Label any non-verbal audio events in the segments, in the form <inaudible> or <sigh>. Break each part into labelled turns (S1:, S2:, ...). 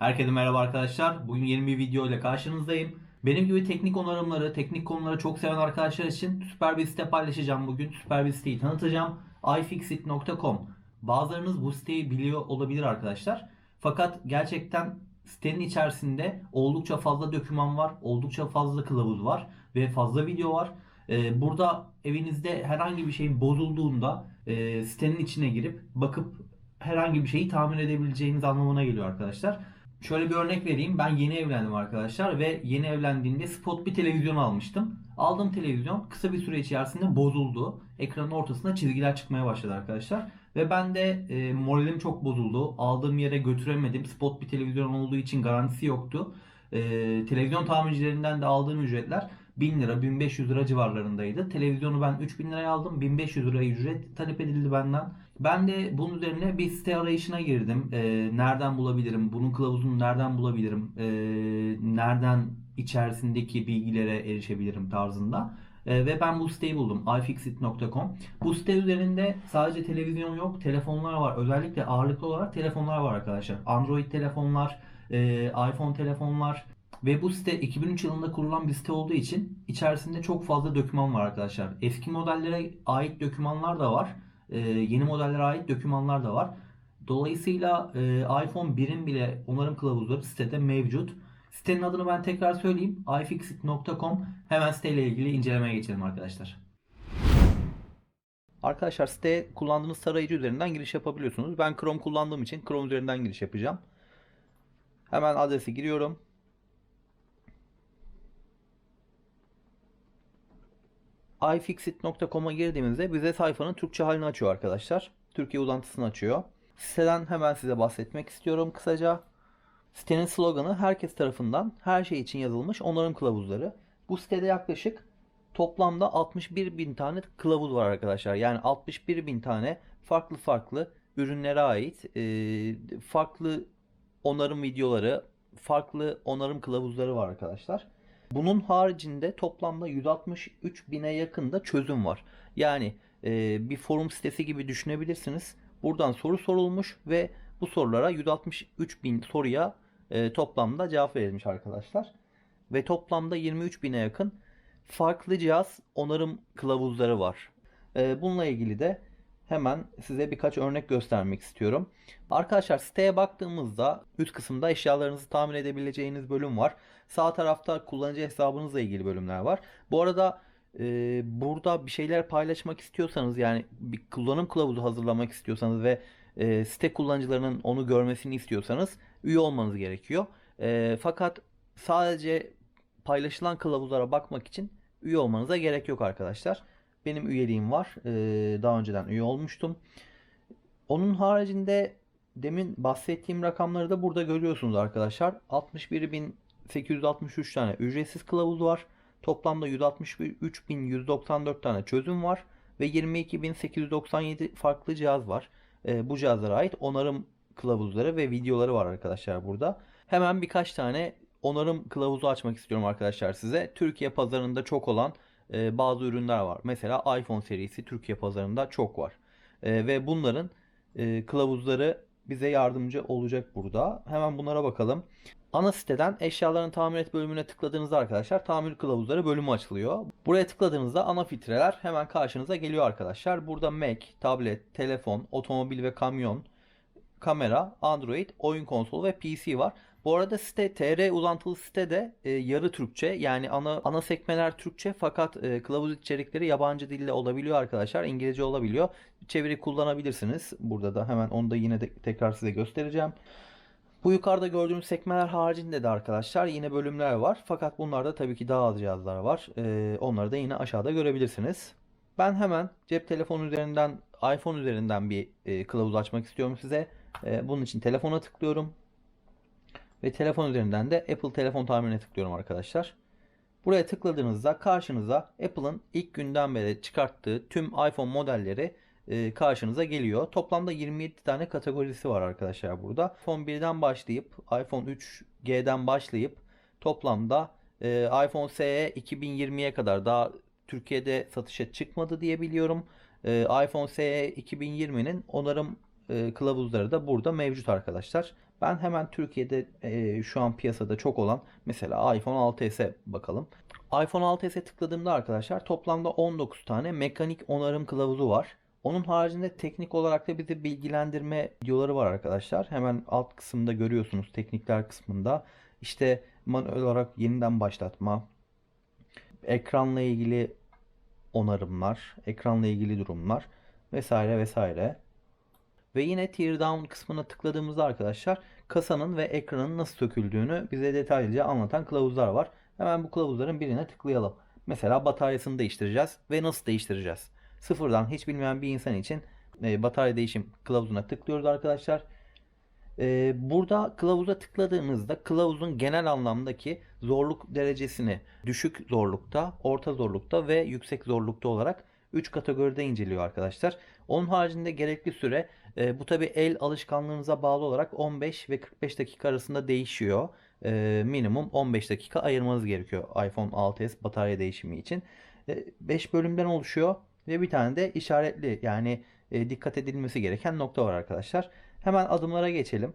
S1: Herkese merhaba arkadaşlar. Bugün yeni bir video ile karşınızdayım. Benim gibi teknik onarımları, teknik konuları çok seven arkadaşlar için süper bir site paylaşacağım bugün. Süper bir siteyi tanıtacağım. ifixit.com Bazılarınız bu siteyi biliyor olabilir arkadaşlar. Fakat gerçekten sitenin içerisinde oldukça fazla doküman var, oldukça fazla kılavuz var ve fazla video var. Ee, Burada evinizde herhangi bir şeyin bozulduğunda e, sitenin içine girip bakıp herhangi bir şeyi tahmin edebileceğiniz anlamına geliyor arkadaşlar. Şöyle bir örnek vereyim. Ben yeni evlendim arkadaşlar ve yeni evlendiğimde spot bir televizyon almıştım. Aldığım televizyon kısa bir süre içerisinde bozuldu. Ekranın ortasında çizgiler çıkmaya başladı arkadaşlar. Ve ben de e, moralim çok bozuldu. Aldığım yere götüremedim. Spot bir televizyon olduğu için garantisi yoktu. E, televizyon tamircilerinden de aldığım ücretler 1000 lira 1500 lira civarlarındaydı. Televizyonu ben 3000 liraya aldım. 1500 liraya ücret talep edildi benden. Ben de bunun üzerine bir site arayışına girdim. Ee, nereden bulabilirim? Bunun kılavuzunu nereden bulabilirim? Ee, nereden içerisindeki bilgilere erişebilirim tarzında. Ee, ve ben bu siteyi buldum. ifixit.com. Bu site üzerinde sadece televizyon yok, telefonlar var. Özellikle ağırlıklı olarak telefonlar var arkadaşlar. Android telefonlar, e, iPhone telefonlar, ve bu site 2003 yılında kurulan bir site olduğu için içerisinde çok fazla doküman var arkadaşlar. Eski modellere ait dokümanlar da var. Ee, yeni modellere ait dokümanlar da var. Dolayısıyla e, iPhone 1'in bile onarım kılavuzları sitede mevcut. Sitenin adını ben tekrar söyleyeyim. ifixit.com Hemen siteyle ilgili incelemeye geçelim arkadaşlar. Arkadaşlar siteye kullandığınız tarayıcı üzerinden giriş yapabiliyorsunuz. Ben Chrome kullandığım için Chrome üzerinden giriş yapacağım. Hemen adresi giriyorum. ifixit.com'a girdiğimizde bize sayfanın Türkçe halini açıyor arkadaşlar. Türkiye uzantısını açıyor. Siteden hemen size bahsetmek istiyorum kısaca. Sitenin sloganı herkes tarafından her şey için yazılmış onarım kılavuzları. Bu sitede yaklaşık toplamda 61 bin tane kılavuz var arkadaşlar. Yani 61 bin tane farklı farklı ürünlere ait e, farklı onarım videoları, farklı onarım kılavuzları var arkadaşlar. Bunun haricinde toplamda 163 bine yakın da çözüm var. Yani e, bir forum sitesi gibi düşünebilirsiniz. Buradan soru sorulmuş ve bu sorulara 163 bin soruya e, toplamda cevap verilmiş arkadaşlar. Ve toplamda 23 bine yakın farklı cihaz onarım kılavuzları var. E, bununla ilgili de hemen size birkaç örnek göstermek istiyorum. Arkadaşlar siteye baktığımızda üst kısımda eşyalarınızı tamir edebileceğiniz bölüm var. Sağ tarafta kullanıcı hesabınızla ilgili bölümler var. Bu arada e, burada bir şeyler paylaşmak istiyorsanız yani bir kullanım kılavuzu hazırlamak istiyorsanız ve e, site kullanıcılarının onu görmesini istiyorsanız üye olmanız gerekiyor. E, fakat sadece paylaşılan kılavuzlara bakmak için üye olmanıza gerek yok arkadaşlar. Benim üyeliğim var. Ee, daha önceden üye olmuştum. Onun haricinde demin bahsettiğim rakamları da burada görüyorsunuz arkadaşlar. 61.863 tane ücretsiz kılavuz var. Toplamda 163.194 tane çözüm var. Ve 22.897 farklı cihaz var. Ee, bu cihazlara ait onarım kılavuzları ve videoları var arkadaşlar burada. Hemen birkaç tane onarım kılavuzu açmak istiyorum arkadaşlar size. Türkiye pazarında çok olan e, bazı ürünler var. Mesela iPhone serisi Türkiye pazarında çok var. E, ve bunların e, kılavuzları bize yardımcı olacak burada. Hemen bunlara bakalım. Ana siteden eşyaların tamir et bölümüne tıkladığınızda arkadaşlar tamir kılavuzları bölümü açılıyor. Buraya tıkladığınızda ana filtreler hemen karşınıza geliyor arkadaşlar. Burada Mac, tablet, telefon, otomobil ve kamyon, kamera, Android, oyun konsolu ve PC var. Bu arada site TR uzantılı site de e, yarı Türkçe yani ana ana sekmeler Türkçe fakat e, kılavuz içerikleri yabancı dille olabiliyor arkadaşlar. İngilizce olabiliyor. Çeviri kullanabilirsiniz. Burada da hemen onu da yine de tekrar size göstereceğim. Bu yukarıda gördüğünüz sekmeler haricinde de arkadaşlar yine bölümler var. Fakat bunlarda tabii ki daha az cihazlar var. E, onları da yine aşağıda görebilirsiniz. Ben hemen cep telefonu üzerinden iPhone üzerinden bir e, kılavuz açmak istiyorum size. E, bunun için telefona tıklıyorum. Ve telefon üzerinden de Apple telefon tamirine tıklıyorum arkadaşlar. Buraya tıkladığınızda karşınıza Apple'ın ilk günden beri çıkarttığı tüm iPhone modelleri e, karşınıza geliyor. Toplamda 27 tane kategorisi var arkadaşlar burada. iPhone 1'den başlayıp iPhone 3G'den başlayıp toplamda e, iPhone SE 2020'ye kadar daha Türkiye'de satışa çıkmadı diye biliyorum. E, iPhone SE 2020'nin onarım e, kılavuzları da burada mevcut arkadaşlar. Ben hemen Türkiye'de e, şu an piyasada çok olan mesela iPhone 6s'e bakalım. iPhone 6s'e tıkladığımda arkadaşlar toplamda 19 tane mekanik onarım kılavuzu var. Onun haricinde teknik olarak da bizi bilgilendirme videoları var arkadaşlar. Hemen alt kısımda görüyorsunuz teknikler kısmında. İşte manuel olarak yeniden başlatma, ekranla ilgili onarımlar, ekranla ilgili durumlar vesaire vesaire. Ve yine tear down kısmına tıkladığımızda arkadaşlar kasanın ve ekranın nasıl söküldüğünü bize detaylıca anlatan kılavuzlar var. Hemen bu kılavuzların birine tıklayalım. Mesela bataryasını değiştireceğiz ve nasıl değiştireceğiz? Sıfırdan hiç bilmeyen bir insan için e, batarya değişim kılavuzuna tıklıyoruz arkadaşlar. E, burada kılavuza tıkladığımızda kılavuzun genel anlamdaki zorluk derecesini düşük zorlukta, orta zorlukta ve yüksek zorlukta olarak 3 kategoride inceliyor arkadaşlar. Onun haricinde gerekli süre e, bu tabi el alışkanlığınıza bağlı olarak 15 ve 45 dakika arasında değişiyor. E, minimum 15 dakika ayırmanız gerekiyor iPhone 6s batarya değişimi için. 5 e, bölümden oluşuyor ve bir tane de işaretli yani e, dikkat edilmesi gereken nokta var arkadaşlar. Hemen adımlara geçelim.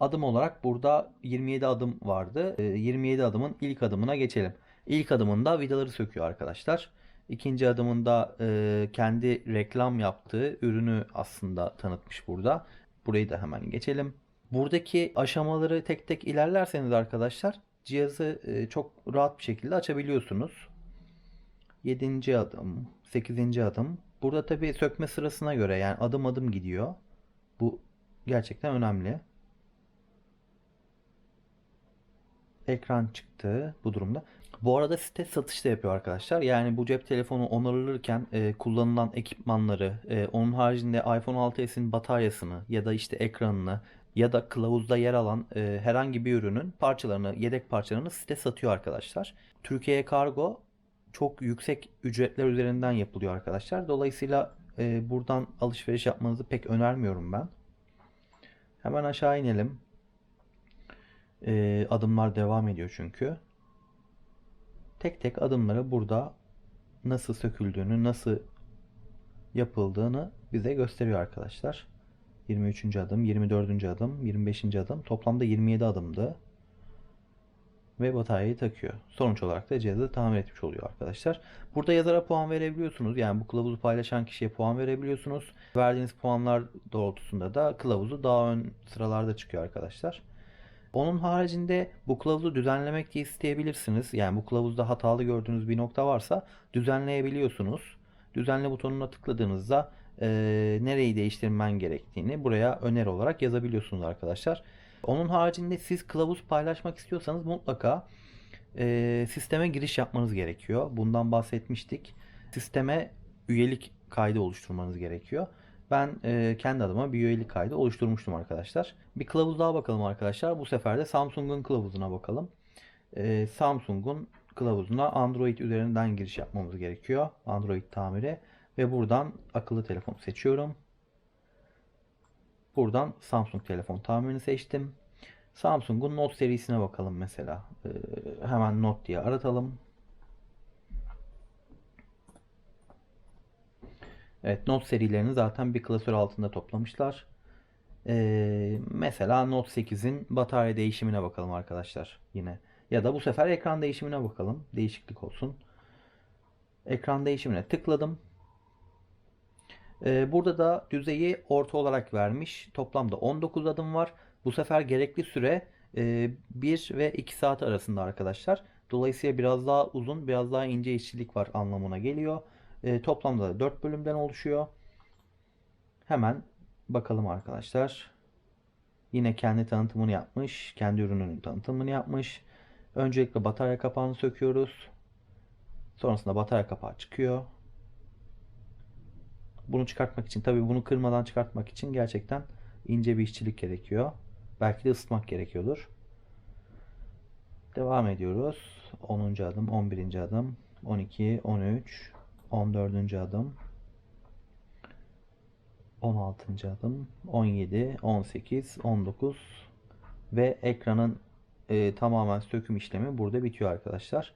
S1: Adım olarak burada 27 adım vardı. E, 27 adımın ilk adımına geçelim. İlk adımında vidaları söküyor arkadaşlar. İkinci adımında e, kendi reklam yaptığı ürünü aslında tanıtmış burada. Burayı da hemen geçelim. Buradaki aşamaları tek tek ilerlerseniz arkadaşlar cihazı e, çok rahat bir şekilde açabiliyorsunuz. 7. adım, 8. adım. Burada tabi sökme sırasına göre yani adım adım gidiyor. Bu gerçekten önemli. Ekran çıktı bu durumda. Bu arada site satış da yapıyor arkadaşlar. Yani bu cep telefonu onarılırken e, kullanılan ekipmanları, e, onun haricinde iPhone 6s'in bataryasını ya da işte ekranını ya da kılavuzda yer alan e, herhangi bir ürünün parçalarını, yedek parçalarını site satıyor arkadaşlar. Türkiye'ye kargo çok yüksek ücretler üzerinden yapılıyor arkadaşlar. Dolayısıyla e, buradan alışveriş yapmanızı pek önermiyorum ben. Hemen aşağı inelim. E, adımlar devam ediyor çünkü. Tek tek adımları burada nasıl söküldüğünü, nasıl yapıldığını bize gösteriyor arkadaşlar. 23. adım, 24. adım, 25. adım. Toplamda 27 adımdı. Ve bataryayı takıyor. Sonuç olarak da cihazı tamir etmiş oluyor arkadaşlar. Burada yazara puan verebiliyorsunuz. Yani bu kılavuzu paylaşan kişiye puan verebiliyorsunuz. Verdiğiniz puanlar doğrultusunda da kılavuzu daha ön sıralarda çıkıyor arkadaşlar. Onun haricinde bu kılavuzu düzenlemek de isteyebilirsiniz. Yani bu kılavuzda hatalı gördüğünüz bir nokta varsa düzenleyebiliyorsunuz. Düzenle butonuna tıkladığınızda e, nereyi değiştirmen gerektiğini buraya öneri olarak yazabiliyorsunuz arkadaşlar. Onun haricinde siz kılavuz paylaşmak istiyorsanız mutlaka e, sisteme giriş yapmanız gerekiyor. Bundan bahsetmiştik. Sisteme üyelik kaydı oluşturmanız gerekiyor. Ben e, kendi adıma bir üyelik kaydı oluşturmuştum arkadaşlar. Bir kılavuz daha bakalım arkadaşlar. Bu sefer de Samsung'un kılavuzuna bakalım. E, Samsung'un kılavuzuna Android üzerinden giriş yapmamız gerekiyor. Android tamiri. Ve buradan akıllı telefon seçiyorum. Buradan Samsung telefon tamirini seçtim. Samsung'un Note serisine bakalım mesela. Ee, hemen Note diye aratalım. Evet Note serilerini zaten bir klasör altında toplamışlar. Ee, mesela Note 8'in batarya değişimine bakalım arkadaşlar yine. Ya da bu sefer ekran değişimine bakalım. Değişiklik olsun. Ekran değişimine tıkladım. Ee, burada da düzeyi orta olarak vermiş. Toplamda 19 adım var. Bu sefer gerekli süre 1 e, ve 2 saat arasında arkadaşlar. Dolayısıyla biraz daha uzun, biraz daha ince işçilik var anlamına geliyor. E, toplamda da 4 bölümden oluşuyor. Hemen bakalım arkadaşlar. Yine kendi tanıtımını yapmış. Kendi ürününün tanıtımını yapmış. Öncelikle batarya kapağını söküyoruz. Sonrasında batarya kapağı çıkıyor. Bunu çıkartmak için tabii bunu kırmadan çıkartmak için gerçekten ince bir işçilik gerekiyor. Belki de ısıtmak gerekiyordur. Devam ediyoruz. 10. adım, 11. adım, 12, 13, 14. adım, 16. adım, 17, 18, 19 ve ekranın e, tamamen söküm işlemi burada bitiyor arkadaşlar.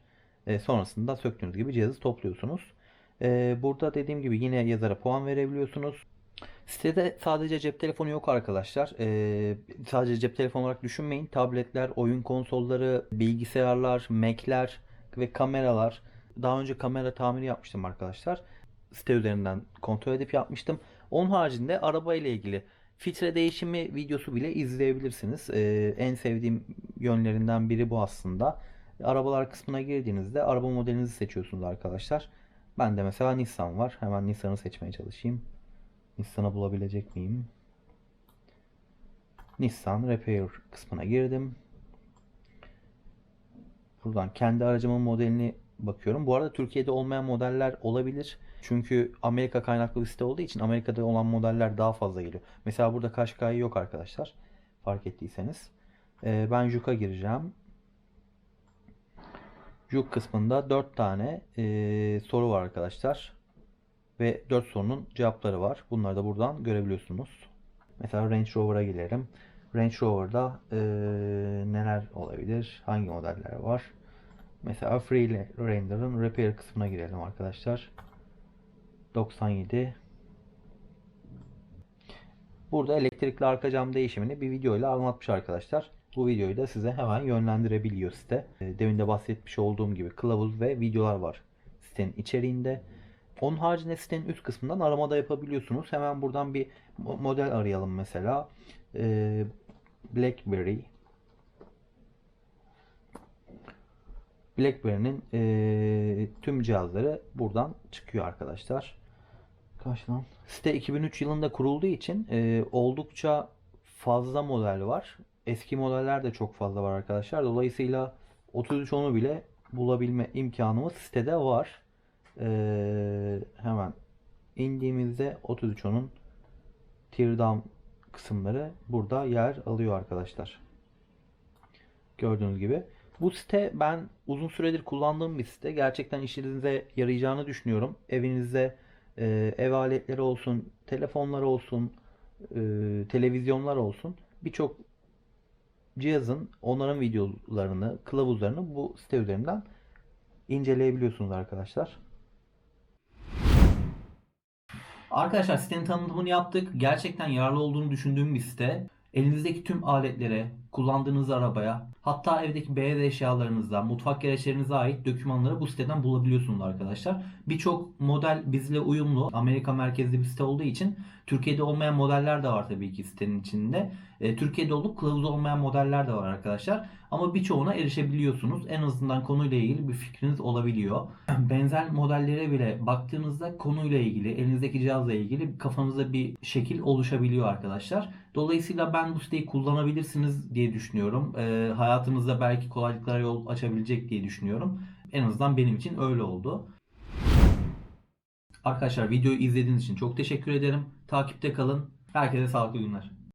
S1: E, sonrasında söktüğünüz gibi cihazı topluyorsunuz. E, burada dediğim gibi yine yazara puan verebiliyorsunuz. Sitede sadece cep telefonu yok arkadaşlar. Ee, sadece cep telefonu olarak düşünmeyin. Tabletler, oyun konsolları, bilgisayarlar, Mac'ler ve kameralar. Daha önce kamera tamiri yapmıştım arkadaşlar. Site üzerinden kontrol edip yapmıştım. Onun haricinde araba ile ilgili filtre değişimi videosu bile izleyebilirsiniz. Ee, en sevdiğim yönlerinden biri bu aslında. Arabalar kısmına girdiğinizde araba modelinizi seçiyorsunuz arkadaşlar. Ben de mesela Nissan var. Hemen Nissan'ı seçmeye çalışayım. Nissan'ı bulabilecek miyim? Nissan Repair kısmına girdim. Buradan kendi aracımın modelini bakıyorum. Bu arada Türkiye'de olmayan modeller olabilir. Çünkü Amerika kaynaklı bir site olduğu için Amerika'da olan modeller daha fazla geliyor. Mesela burada Qashqai yok arkadaşlar. Fark ettiyseniz. Ee, ben Juke'a gireceğim. Juke kısmında 4 tane ee, soru var arkadaşlar. Ve 4 sorunun cevapları var. Bunları da buradan görebiliyorsunuz. Mesela Range Rover'a gelelim. Range Rover'da ee, neler olabilir? Hangi modeller var? Mesela Freelander'ın Repair kısmına girelim arkadaşlar. 97 Burada elektrikli arka cam değişimini bir video ile anlatmış arkadaşlar. Bu videoyu da size hemen yönlendirebiliyor site. E, Demin de bahsetmiş olduğum gibi kılavuz ve videolar var sitenin içeriğinde. Onun haricinde sitenin üst kısmından aramada yapabiliyorsunuz. Hemen buradan bir mo- model arayalım mesela. E, BlackBerry BlackBerry'nin e, tüm cihazları buradan çıkıyor arkadaşlar. Kaç lan? Site 2003 yılında kurulduğu için e, oldukça fazla model var. Eski modeller de çok fazla var arkadaşlar. Dolayısıyla 3310'u bile bulabilme imkanımız sitede var. E, hemen indiğimizde 3310'un teardown kısımları burada yer alıyor arkadaşlar. Gördüğünüz gibi. Bu site ben uzun süredir kullandığım bir site. Gerçekten işinize yarayacağını düşünüyorum. Evinizde e, ev aletleri olsun, telefonlar olsun, e, televizyonlar olsun. Birçok cihazın onların videolarını, kılavuzlarını bu site üzerinden inceleyebiliyorsunuz arkadaşlar. Arkadaşlar sitenin tanıtımını yaptık. Gerçekten yararlı olduğunu düşündüğüm bir site. Elinizdeki tüm aletlere, kullandığınız arabaya, hatta evdeki beyaz eşyalarınıza, mutfak gereçlerinize ait dokümanları bu siteden bulabiliyorsunuz arkadaşlar. Birçok model bizle uyumlu. Amerika merkezli bir site olduğu için Türkiye'de olmayan modeller de var tabii ki sitenin içinde. E, Türkiye'de olup kılavuz olmayan modeller de var arkadaşlar. Ama birçoğuna erişebiliyorsunuz. En azından konuyla ilgili bir fikriniz olabiliyor. <clears throat> Benzer modellere bile baktığınızda konuyla ilgili, elinizdeki cihazla ilgili kafanızda bir şekil oluşabiliyor arkadaşlar. Dolayısıyla ben bu siteyi kullanabilirsiniz diye düşünüyorum. E, hayatınızda belki kolaylıklara yol açabilecek diye düşünüyorum. En azından benim için öyle oldu. Arkadaşlar videoyu izlediğiniz için çok teşekkür ederim. Takipte kalın. Herkese sağlıklı günler.